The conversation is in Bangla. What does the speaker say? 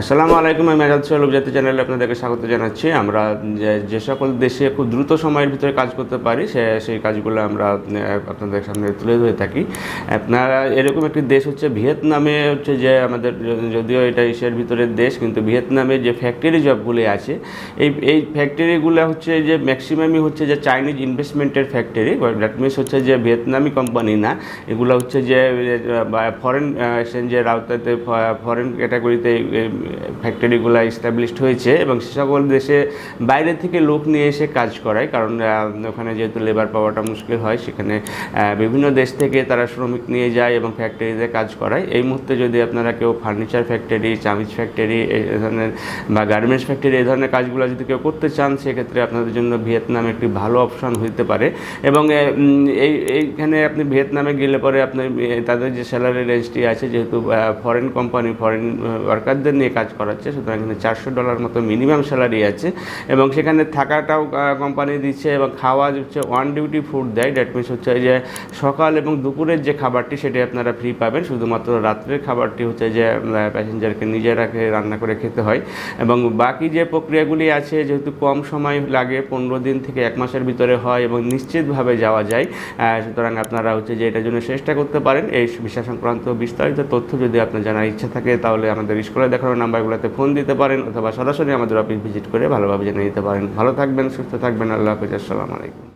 আসসালামু আলাইকুম, আমি আজাদ সোহেল জাতি চ্যানেলে আপনাদেরকে স্বাগত জানাচ্ছি। আমরা যে যে সকল দেশে খুব দ্রুত সময়ের ভিতরে কাজ করতে পারি, সে, সেই কাজগুলো আমরা আপনাদের সামনে তুলে ধরে থাকি। আপনারা, এরকম একটি দেশ হচ্ছে ভিয়েতনামে হচ্ছে যে, আমাদের, যদিও এটা এশিয়ার ভিতরের দেশ, কিন্তু ভিয়েতনামে যে ফ্যাক্টরি জবগুলি আছে, এই এই ফ্যাক্টরিগুলো হচ্ছে যে ম্যাক্সিমামই হচ্ছে যে চাইনিজ ইনভেস্টমেন্টের ফ্যাক্টরি দ্যাট মিনস হচ্ছে যে, ভিয়েতনামি কোম্পানি না। এগুলো হচ্ছে যে ফরেন এক্সচেঞ্জের আওতাতে ফরেন ক্যাটাগরিতে ফ্যাক্টরিগুলো এস্টাবলিশড হয়েছে এবং সে সকল দেশে বাইরে থেকে লোক নিয়ে এসে কাজ করায়। কারণ ওখানে যেহেতু লেবার পাওয়াটা মুশকিল হয়, সেখানে বিভিন্ন দেশ থেকে তারা শ্রমিক নিয়ে যায় এবং ফ্যাক্টরিতে কাজ করায়। এই মুহূর্তে যদি আপনারা কেউ ফার্নিচার ফ্যাক্টরি চামিজ ফ্যাক্টরি এই ধরনের বা গার্মেন্টস ফ্যাক্টরি এই ধরনের কাজগুলো যদি কেউ করতে চান, সেক্ষেত্রে আপনাদের জন্য ভিয়েতনাম একটি ভালো অপশন হতে পারে। এবং এই, এইখানে আপনি ভিয়েতনামে গেলে পরে আপনি তাদের যে স্যালারি রেঞ্জটি আছে, যেহেতু ফরেন কোম্পানি ফরেন ওয়ার্কারদের নিয়ে কাজ করাচ্ছে, সুতরাং এখানে চারশো ডলার মতো মিনিমাম স্যালারি আছে এবং সেখানে থাকাটাও কোম্পানি দিচ্ছে এবং খাওয়া হচ্ছে ওয়ান ডিউটি ফুড দেয়। দ্যাট মিনস হচ্ছে যে সকাল এবং দুপুরের যে খাবারটি সেটি আপনারা ফ্রি পাবেন। শুধুমাত্র রাত্রের খাবারটি হচ্ছে যে প্যাসেঞ্জারকে নিজেরাকে রান্না করে খেতে হয়। এবং বাকি যে প্রক্রিয়াগুলি আছে, যেহেতু কম সময় লাগে, পনেরো দিন থেকে এক মাসের ভিতরে হয় এবং নিশ্চিতভাবে যাওয়া যায় সুতরাং আপনারা হচ্ছে যে এটার জন্য চেষ্টা করতে পারেন। এই বিষয় সংক্রান্ত বিস্তারিত তথ্য যদি আপনার জানার ইচ্ছা থাকে, তাহলে আমাদের স্কুলে দেখানো নাম্বারগুলোতে ফোন দিতে পারেন অথবা সরাসরি আমাদের অফিস ভিজিট করে ভালোভাবে জেনে নিতে পারেন। ভালো থাকবেন, সুস্থ থাকবেন, আল্লাহ হাফিজ, আসসালামু আলাইকুম।